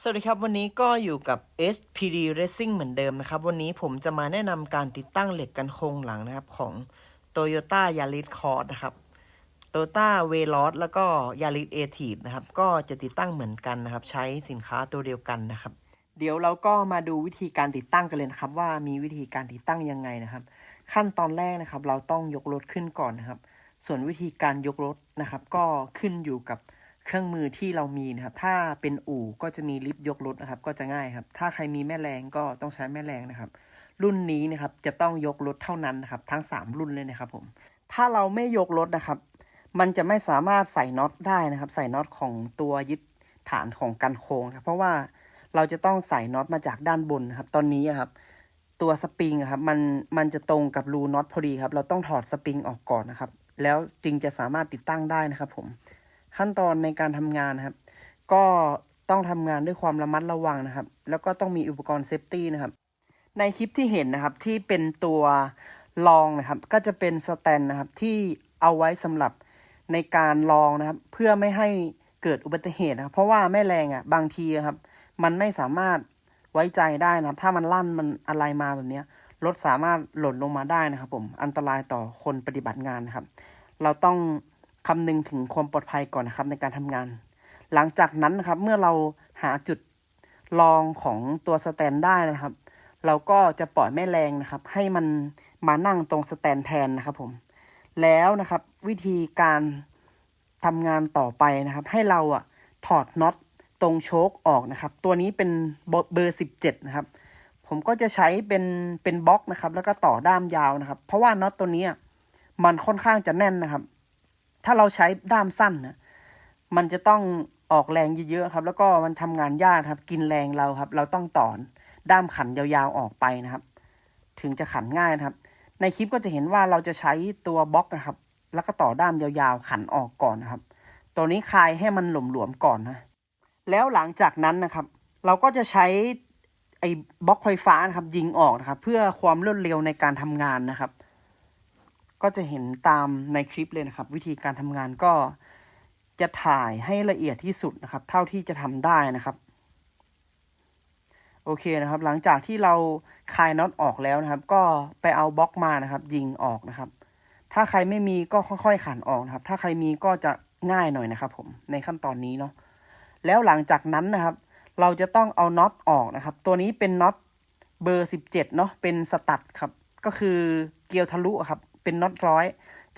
สวัสดีครับ วันนี้ก็อยู่กับ SPD Racing เหมือนเดิมนะครับ วันนี้ผมจะมาแนะนำการติดตั้งเหล็กกันโครงหลังนะครับของ Toyota Yaris Cross นะครับ Toyota v e l o s แล้วก็ Yaris a t i v นะครับ ก็จะติดตั้งเหมือนกันนะครับ ใช้สินค้าตัวเดียวกันนะครับ เดี๋ยวเราก็มาดูวิธีการติดตั้งกันเลยนะครับ ว่ามีวิธีการติดตั้งยังไงนะครับ ขั้นตอนแรกนะครับ เราต้องยกรถขึ้นก่อนนะครับ ส่วนวิธีการยกรถนะครับ ก็ขึ้นอยู่กับ เครื่องมือที่เรามีนะครับ ถ้าเป็นอู่ก็จะมีลิฟต์ยกรถนะครับ ก็จะง่ายครับ ถ้าใครมีแม่แรงก็ต้องใช้แม่แรงนะครับ รุ่นนี้นะครับจะต้องยกรถเท่านั้นนะครับ ทั้ง 3 รุ่นเลยนะครับผม ถ้าเราไม่ยกรถนะครับ มันจะไม่สามารถใส่น็อตได้นะครับ ใส่น็อตของตัวยึดฐานของกันโค้งครับ เพราะว่าเราจะต้องใส่น็อตมาจากด้านบนนะครับ ตอนนี้ครับตัวสปริงครับมันมันจะตรงกับรูน็อตพอดีครับ เราต้องถอดสปริงออกก่อนนะครับ แล้วจึงจะสามารถติดตั้งได้นะครับผม ขั้นตอนในการทำงานนะครับ ก็ต้องทำงานด้วยความระมัดระวังนะครับ แล้วก็ต้องมีอุปกรณ์เซฟตี้นะครับ ในคลิปที่เห็นนะครับที่เป็นตัวรองนะครับ ก็จะเป็นสแตนนะครับที่เอาไว้สำหรับในการรองนะครับ เพื่อไม่ให้เกิดอุบัติเหตุนะครับ เพราะว่าแม่แรงอะบางทีครับ มันไม่สามารถไว้ใจได้นะครับ ถ้ามันลั่นมันอะไรมาแบบเนี้ยรถสามารถหล่นลงมาได้นะครับ ผมอันตรายต่อคนปฏิบัติงานนะครับ เราต้อง คำนึงถึงความปลอดภัยก่อนนะครับในการทำงาน หลังจากนั้นนะครับเมื่อเราหาจุดรองของตัวสแตนได้นะครับ เราก็จะปล่อยแม่แรงนะครับ ให้มันมานั่งตรงสแตนแทนนะครับผม แล้วนะครับวิธีการทำงานต่อไปนะครับ ให้เราอะถอดน็อตตรงโชคออกนะครับ ตัวนี้เป็นเบอร์สิบเจ็ดนะครับ ผมก็จะใช้เป็นเป็นบล็อกนะครับ แล้วก็ต่อด้ามยาวนะครับ เพราะว่าน็อตตัวนี้มันค่อนข้างจะแน่นนะครับ ถ้าเราใช้ด้ามสั้นนะมันจะต้องออกแรงเยอะๆครับ แล้วก็มันทำงานยากครับ กินแรงเราครับ เราต้องต่อด้ามขันยาวๆออกไปนะครับ ถึงจะขันง่ายนะครับ ในคลิปก็จะเห็นว่าเราจะใช้ตัวบล็อกนะครับ แล้วก็ต่อด้ามยาวๆขันออกก่อนนะครับ ตัวนี้คลายให้มันหลวมๆก่อนนะแล้วหลังจากนั้นนะครับ เราก็จะใช้ไอ้บล็อกไฟฟ้านะครับ ยิงออกนะครับ เพื่อความรวดเร็วในการทำงานนะครับ ก็จะเห็นตามในคลิปเลยนะครับ วิธีการทำงานก็จะถ่ายให้ละเอียดที่สุดนะครับ เท่าที่จะทำได้นะครับโอเคนะครับ หลังจากที่เราคลายน็อตออกแล้วนะครับ ก็ไปเอาบล็อกมานะครับ ยิงออกนะครับ ถ้าใครไม่มีก็ค่อยๆขันออกนะครับ ถ้าใครมีก็จะง่ายหน่อยนะครับ ผมในขั้นตอนนี้เนาะแล้วหลังจากนั้นนะครับ เราจะต้องเอาน็อตออกนะครับ ตัวนี้เป็นน็อตเบอร์สิบเจ็ดเนาะเป็นสตัดครับ ก็คือเกลียวทะลุครับ เป็นน็อตร้อย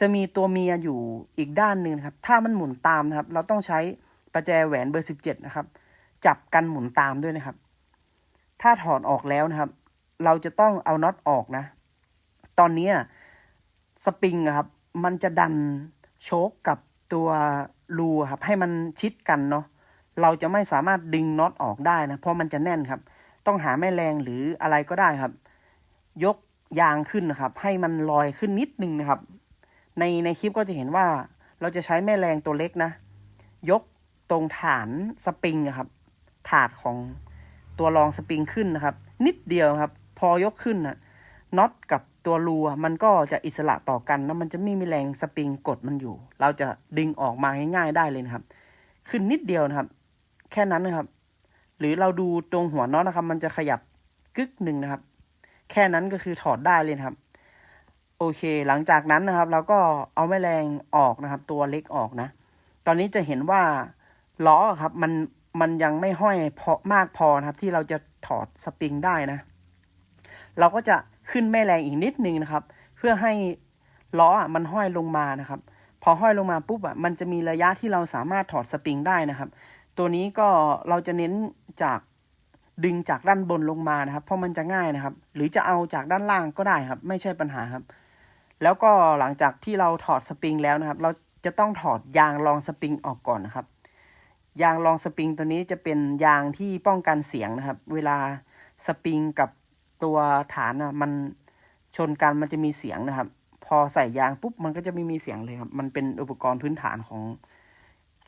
จะมีตัวเมียอยู่อีกด้านหนึ่งครับ ถ้ามันหมุนตามนะครับ เราต้องใช้ประแจแหวนเบอร์สิบเจ็ดนะครับ จับกันหมุนตามด้วยนะครับ ถ้าถอดออกแล้วนะครับ เราจะต้องเอาน็อตออกนะ ตอนนี้สปริงครับ มันจะดันโชคกับตัวรูครับ ให้มันชิดกันเนาะเราจะไม่สามารถดึงน็อตออกได้นะ เพราะมันจะแน่นครับ ต้องหาแม่แรงหรืออะไรก็ได้ครับ ยก ยางขึ้นนะครับ ให้มันลอยขึ้นนิดนึงนะครับ ในในคลิปก็จะเห็นว่าเราจะใช้แม่แรงตัวเล็กนะ ยกตรงฐานสปริงอะครับ ถาดของตัวรองสปริงขึ้นนะครับ นิดเดียวครับ พอยกขึ้นนะน็อตกับตัวรูมันก็จะอิสระต่อกันนะมันจะไม่มีแรงสปริงกดมันอยู่ เราจะดึงออกมาง่ายๆได้เลยนะครับ ขึ้นนิดเดียวนะครับ แค่นั้นนะครับ หรือเราดูตรงหัวน็อตนะครับ มันจะขยับกึกหนึ่งนะครับ แค่นั้นก็คือถอดได้เลยครับ โอเค หลังจากนั้นนะครับ เราก็เอาแม่แรงออกนะครับ ตัวเล็กออกนะ ตอนนี้จะเห็นว่าล้อครับ มันมันยังไม่ห้อยพอมากพอนะครับ ที่เราจะถอดสปริงได้นะ เราก็จะขึ้นแม่แรงอีกนิดนึงนะครับ เพื่อให้ล้ออะมันห้อยลงมานะครับ พอห้อยลงมาปุ๊บอะมันจะมีระยะที่เราสามารถถอดสปริงได้นะครับ ตัวนี้ก็เราจะเน้นจาก ดึงจากด้านบนลงมานะครับ เพราะมันจะง่ายนะครับ หรือจะเอาจากด้านล่างก็ได้ครับ ไม่ใช่ปัญหาครับ แล้วก็หลังจากที่เราถอดสปริงแล้วนะครับ เราจะต้องถอดยางรองสปริงออกก่อนนะครับ ยางรองสปริงตัวนี้จะเป็นยางที่ป้องกันเสียงนะครับ เวลาสปริงกับตัวฐานอะมันชนกันมันจะมีเสียงนะครับ พอใส่ยางปุ๊บมันก็จะไม่มีเสียงเลยครับ มันเป็นอุปกรณ์พื้นฐานของ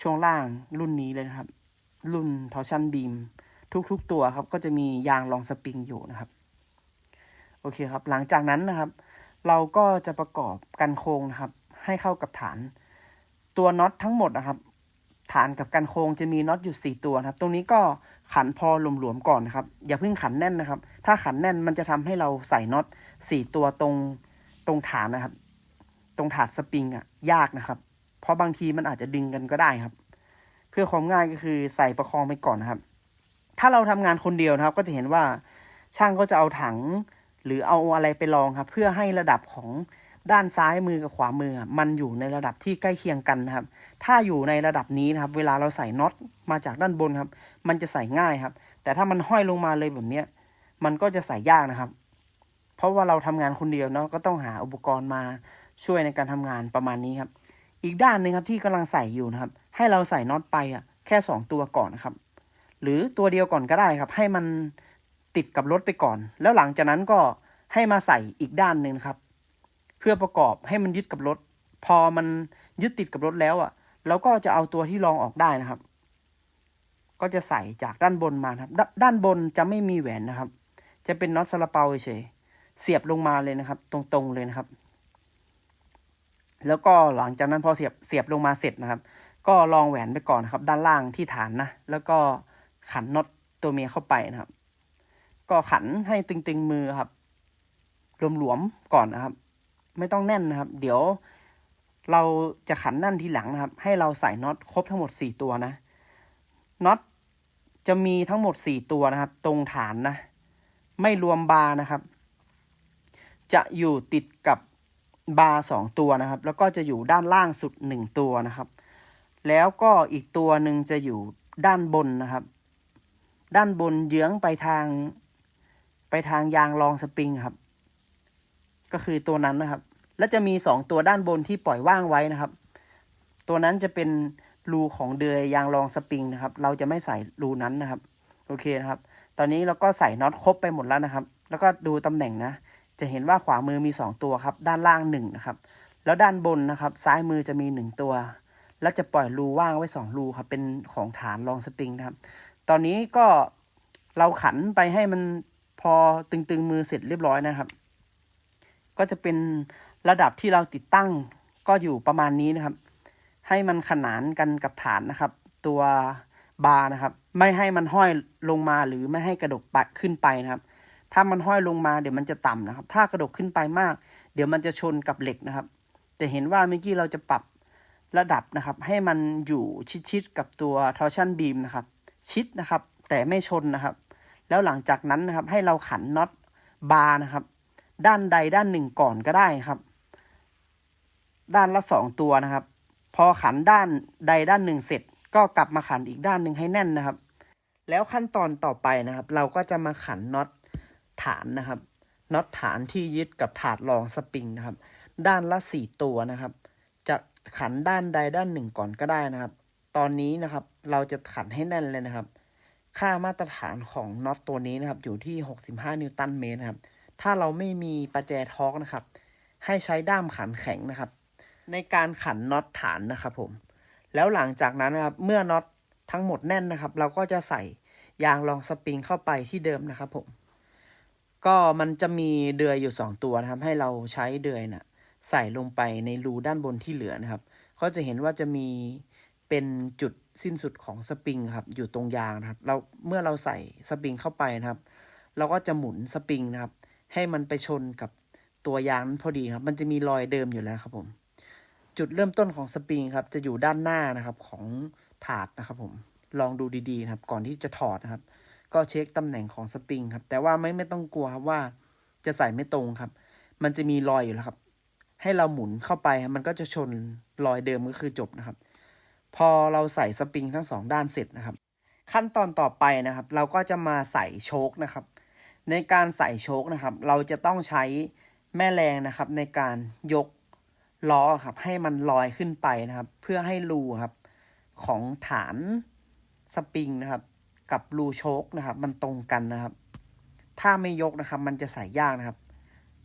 ช่วงล่างรุ่นนี้เลยนะครับ รุ่นทอชันบีม ทุกๆตัวครับก็จะมียางรองสปริงอยู่นะครับโอเคครับ หลังจากนั้นนะครับ เราก็จะประกอบกันโครงนะครับ ให้เข้ากับฐาน ตัวน็อตทั้งหมดนะครับ ฐานกับกันโค้งจะมีน็อตอยู่ 4 ตัวนะครับ ตรงนี้ก็ขันพอหลวมๆก่อนนะครับ อย่าเพิ่งขันแน่นนะครับ ถ้าขันแน่นมันจะทำให้เราใส่น็อต 4 ตัวตรงตรงฐานนะครับ ตรงถาดสปริงอะยากนะครับ เพราะบางทีมันอาจจะดึงกันก็ได้ครับ เพื่อความง่ายก็คือใส่ประคองไปก่อนนะครับ ถ้าเราทำงานคนเดียวนะครับ ก็จะเห็นว่าช่างก็จะเอาถัง หรือเอาอะไรไปลองครับ เพื่อให้ระดับของด้านซ้ายมือกับขวามือ มันอยู่ในระดับที่ใกล้เคียงกันนะครับ ถ้าอยู่ในระดับนี้นะครับ เวลาเราใส่น็อตมาจากด้านบนครับ มันจะใส่ง่ายครับ แต่ถ้ามันห้อยลงมาเลยแบบนี้มันก็จะใส่ยากนะครับ เพราะว่าเราทำงานคนเดียวเนาะก็ต้องหาอุปกรณ์มาช่วยในการทำงานประมาณนี้ครับ อีกด้านหนึ่งครับที่กำลังใส่อยู่นะครับ ให้เราใส่น็อตไปอะแค่สองตัวก่อนนะครับ หรือตัวเดียวก่อนก็ได้ครับ ให้มันติดกับรถไปก่อน แล้วหลังจากนั้นก็ให้มาใส่อีกด้านหนึ่งครับ เพื่อประกอบให้มันยึดกับรถ พอมันยึดติดกับรถแล้วอะเราก็จะเอาตัวที่รองออกได้นะครับ ก็จะใส่จากด้านบนมาครับดด้านบนจะไม่มีแหวนนะครับ จะเป็นน็อตซาลาเปาเฉยเสียบลงมาเลยนะครับ ตรงๆเลยนะครับ แล้วก็หลังจากนั้นพอเสียบเสียบลงมาเสร็จนะครับ ก็ลองแหวนไปก่อนนะครับ ด้านล่างที่ฐานนะแล้วก็ ขันน็อตตัวเมียเข้าไปนะครับ ก็ขันให้ตึงๆมือครับหลวมๆก่อนนะครับ ไม่ต้องแน่นนะครับ เดี๋ยวเราจะขันนั่นทีหลังนะครับ ให้เราใส่น็อตครบทั้งหมดสี่ตัวนะน็อตจะมีทั้งหมดสี่ตัวนะครับ ตรงฐานนะ ไม่รวมบาร์นะครับ จะอยู่ติดกับบาร์สองตัวนะครับ แล้วก็จะอยู่ด้านล่างสุดหนึ่งตัวนะครับ แล้วก็อีกตัวหนึ่งจะอยู่ด้านบนนะครับ ด้านบนเยื้องไปทาง ไปทางยางรองสปริงครับ ก็คือตัวนั้นนะครับ แล้วจะมีสองตัวด้านบนที่ปล่อยว่างไว้นะครับ ตัวนั้นจะเป็นรูของเดือยยางรองสปริงนะครับ เราจะไม่ใส่รูนั้นนะครับ โอเคนะครับ ตอนนี้เราก็ใส่น็อตครบไปหมดแล้วนะครับ แล้วก็ดูตำแหน่งนะ จะเห็นว่าขวามือมีสองตัวครับ ด้านล่างหนึ่งนะครับ แล้วด้านบนนะครับ ซ้ายมือจะมีหนึ่งตัว แล้วจะปล่อยรูว่างไว้สองรูครับ เป็นของฐานรองสปริงนะครับ ตอนนี้ก็เราขันไปให้มันพอตึงๆมือเสร็จเรียบร้อยนะครับ ก็จะเป็นระดับที่เราติดตั้งก็อยู่ประมาณนี้นะครับ ให้มันขนานกันกับฐานนะครับ ตัวบาร์นะครับ ไม่ให้มันห้อยลงมาหรือไม่ให้กระดกขึ้นไปนะครับ ถ้ามันห้อยลงมาเดี๋ยวมันจะต่ำนะครับ ถ้ากระดกขึ้นไปมาก เดี๋ยวมันจะชนกับเหล็กนะครับ จะเห็นว่าเมื่อกี้เราจะปรับระดับนะครับ ให้มันอยู่ชิดๆกับตัว torsion beam นะครับ ชิดนะครับ แต่ไม่ชนนะครับ แล้วหลังจากนั้นนะครับ ให้เราขันน็อตบาร์นะครับ ด้านใดด้านหนึ่งก่อนก็ได้ครับ ด้านละสองตัวนะครับ พอขันด้านใดด้านหนึ่งเสร็จ ก็กลับมาขันอีกด้านหนึ่งให้แน่นนะครับ แล้วขั้นตอนต่อไปนะครับ เราก็จะมาขันน็อตฐานนะครับน็อตฐานที่ยึดกับถาดรองสปริงนะครับ ด้านละสี่ตัวนะครับ จะขันด้านใดด้านหนึ่งก่อนก็ได้นะครับ ตอนนี้นะครับ เราจะขันให้แน่นเลยนะครับ ค่ามาตรฐานของน็อตตัวนี้นะครับ อยู่ที่ 65 นิวตันเมตรนะครับ ถ้าเราไม่มีประแจทอร์กนะครับ ให้ใช้ด้ามขันแข็งนะครับ ในการขันน็อตฐานนะครับผม แล้วหลังจากนั้นนะครับ เมื่อน็อตทั้งหมดแน่นนะครับ เราก็จะใส่ยางรองสปริงเข้าไปที่เดิมนะครับผม ก็มันจะมีเดือยอยู่ 2 ตัวนะครับ ให้เราใช้เดือยนะ่ะใส่ลงไปในรูด้านบนที่เหลือนะครับ ก็จะเห็นว่าจะมี เป็นจุดสิ้นสุดของสปริงครับ อยู่ตรงยางนะครับ เราเมื่อเราใส่สปริงเข้าไปนะครับ เราก็จะหมุนสปริงนะครับ ให้มันไปชนกับตัวยางนั้นพอดีครับ มันจะมีรอยเดิมอยู่แล้วครับผม จุดเริ่มต้นของสปริงครับ จะอยู่ด้านหน้านะครับของถาดนะครับผม ลองดูดีๆนะครับ ก่อนที่จะถอดนะครับ ก็เช็คตำแหน่งของสปริงครับ แต่ว่าไม่ไม่ต้องกลัวครับว่าจะใส่ไม่ตรงครับ มันจะมีรอยอยู่แล้วครับ ให้เราหมุนเข้าไปมันก็จะชนรอยเดิมก็คือจบนะครับ พอเราใส่สปริงทั้งสองด้านเสร็จนะครับ ขั้นตอนต่อไปนะครับ เราก็จะมาใส่โชคนะครับ ในการใส่โชคนะครับ เราจะต้องใช้แม่แรงนะครับ ในการยกล้อครับ ให้มันลอยขึ้นไปนะครับ เพื่อให้รูครับของฐานสปริงนะครับ กับรูโชคนะครับ มันตรงกันนะครับ ถ้าไม่ยกนะครับ มันจะใส่ยากนะครับ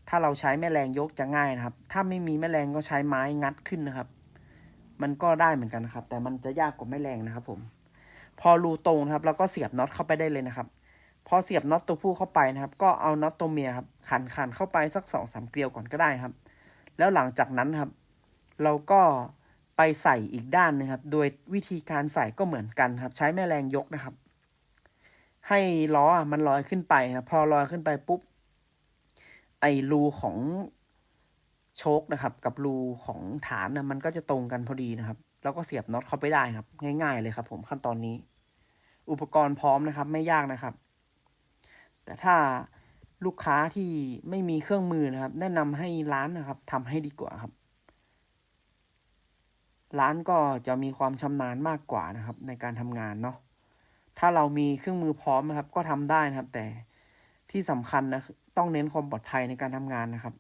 ถ้าเราใช้แม่แรงยกจะง่ายนะครับ ถ้าไม่มีแม่แรงก็ใช้ไม้งัดขึ้นนะครับ มันก็ได้เหมือนกันนะครับ แต่มันจะยากกว่าแม่แรงนะครับ ผม พอรูตรงนะครับเราก็เสียบน็อตเข้าไปได้เลยนะครับ พอเสียบน็อตตัวผู้เข้าไปนะครับ ก็เอาน็อตตัวเมียครับขันขันเข้าไปสักสองสามเกลียวก่อนก็ได้ครับ แล้วหลังจากนั้นครับ เราก็ไปใส่อีกด้านหนึงครับ โดยวิธีการใส่ก็เหมือนกันครับ ใช้แม่แรงยกนะครับ ให้ล้อมันลอยขึ้นไปนะครับพอลอยขึ้นไปปุ๊บไอรูของ โชคนะครับ กับรูของฐานนะมันก็จะตรงกันพอดีนะครับ แล้วก็เสียบน็อตเข้าไปได้ครับ ง่ายๆเลยครับ ผมขั้นตอนนี้ อุปกรณ์พร้อมนะครับ ไม่ยากนะครับ แต่ถ้าลูกค้าที่ไม่มีเครื่องมือนะครับ แนะนำให้ร้านนะครับทำให้ดีกว่าครับ ร้านก็จะมีความชำนาญมากกว่านะครับ ในการทำงานเนาะถ้าเรามีเครื่องมือพร้อมนะครับ ก็ทำได้นะครับ แต่ที่สำคัญนะต้องเน้นความปลอดภัยในการทำงานนะครับ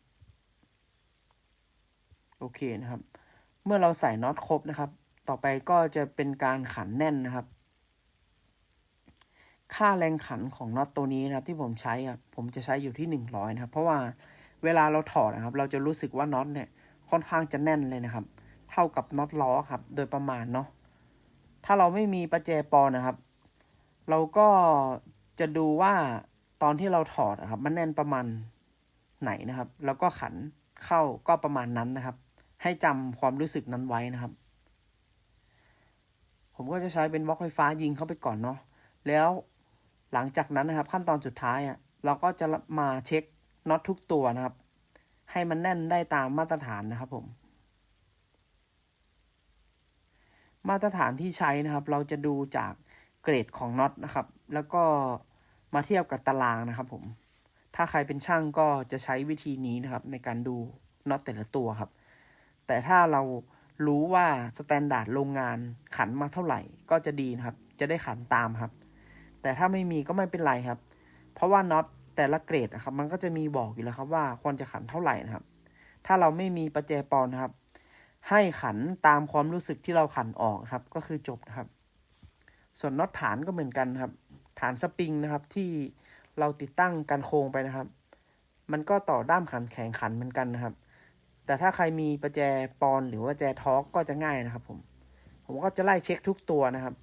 โอเคนะครับ เมื่อเราใส่น็อตครบนะครับ ต่อไปก็จะเป็นการขันแน่นนะครับ ค่าแรงขันของน็อตตัวนี้นะครับ ที่ผมใช้อะผมจะใช้อยู่ที่หนึ่งร้อยนะครับ เพราะว่าเวลาเราถอดนะครับ เราจะรู้สึกว่าน็อตเนี่ยค่อนข้างจะแน่นเลยนะครับ เท่ากับน็อตล้อครับ โดยประมาณเนาะถ้าเราไม่มีประแจปอนะครับ เราก็จะดูว่าตอนที่เราถอดอะครับ มันแน่นประมาณไหนนะครับ แล้วก็ขันเข้าก็ประมาณนั้นนะครับ ให้จำความรู้สึกนั้นไว้นะครับ ผมก็จะใช้เป็นบล็อกไฟฟ้ายิงเข้าไปก่อนเนาะแล้วหลังจากนั้นนะครับ ขั้นตอนสุดท้ายอะเราก็จะมาเช็คน็อตทุกตัวนะครับ ให้มันแน่นได้ตามมาตรฐานนะครับผม มาตรฐานที่ใช้นะครับ เราจะดูจากเกรดของน็อตนะครับ แล้วก็มาเทียบกับตารางนะครับผม ถ้าใครเป็นช่างก็จะใช้วิธีนี้นะครับ ในการดูน็อตแต่ละตัวครับ แต่ถ้าเรารู้ว่าสแตนดาร์ดโรงงานขันมาเท่าไหร่ก็จะดีนะครับ จะได้ขันตามครับ แต่ถ้าไม่มีก็ไม่เป็นไรครับ เพราะว่าน็อตแต่ละเกรดนะครับ มันก็จะมีบอกอยู่แล้วครับว่าควรจะขันเท่าไหร่นะครับ ถ้าเราไม่มีประแจปอนนะครับ ให้ขันตามความรู้สึกที่เราขันออกครับ ก็คือจบนะครับ ส่วนน็อตฐานก็เหมือนกันครับ ฐานสปริงนะครับที่เราติดตั้งกันโครงไปนะครับ มันก็ต่อด้ามขันแข็งขันเหมือนกันนะครับ แต่ถ้าใครมีประแจปอนหรือว่าแจทอกก็จะง่ายนะครับ ผม ผมก็จะไล่เช็คทุกตัวนะครับ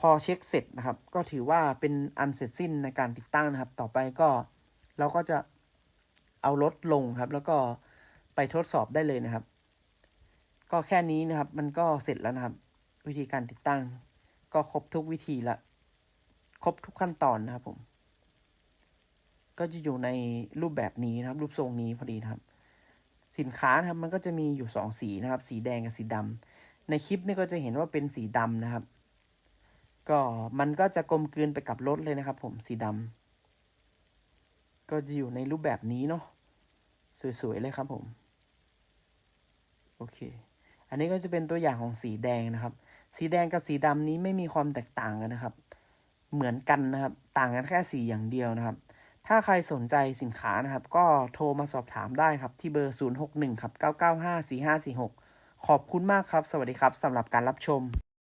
พอเช็คเสร็จนะครับ ก็ถือว่าเป็นอันเสร็จสิ้นในการติดตั้งนะครับ ต่อไปก็เราก็จะเอารถลงครับ แล้วก็ไปทดสอบได้เลยนะครับ ก็แค่นี้นะครับ มันก็เสร็จแล้วนะครับ วิธีการติดตั้ง ก็ครบทุกวิธีละ ครบทุกขั้นตอนนะครับผม ก็จะอยู่ในรูปแบบนี้นะครับ รูปทรงนี้พอดีนะครับ สินค้านะครับมันก็จะมีอยู่สองสีนะครับ สีแดงกับสีดำในคลิปนี่ก็จะเห็นว่าเป็นสีดำนะครับ ก็มันก็จะกลมกลืนไปกับรถเลยนะครับผมสีดำก็จะอยู่ในรูปแบบนี้เนาะสวยๆเลยครับผมโอเค อันนี้ก็จะเป็นตัวอย่างของสีแดงนะครับ สีแดงกับสีดำนี้ไม่มีความแตกต่างกันนะครับ เหมือนกันนะครับ ต่างกันแค่สีอย่างเดียวนะครับ ถ้าใครสนใจสินค้านะครับ ก็โทรมาสอบถามได้ครับ ที่เบอร์ 061 ครับ 995 4546 ขอบคุณมากครับ สวัสดีครับสำหรับการรับชม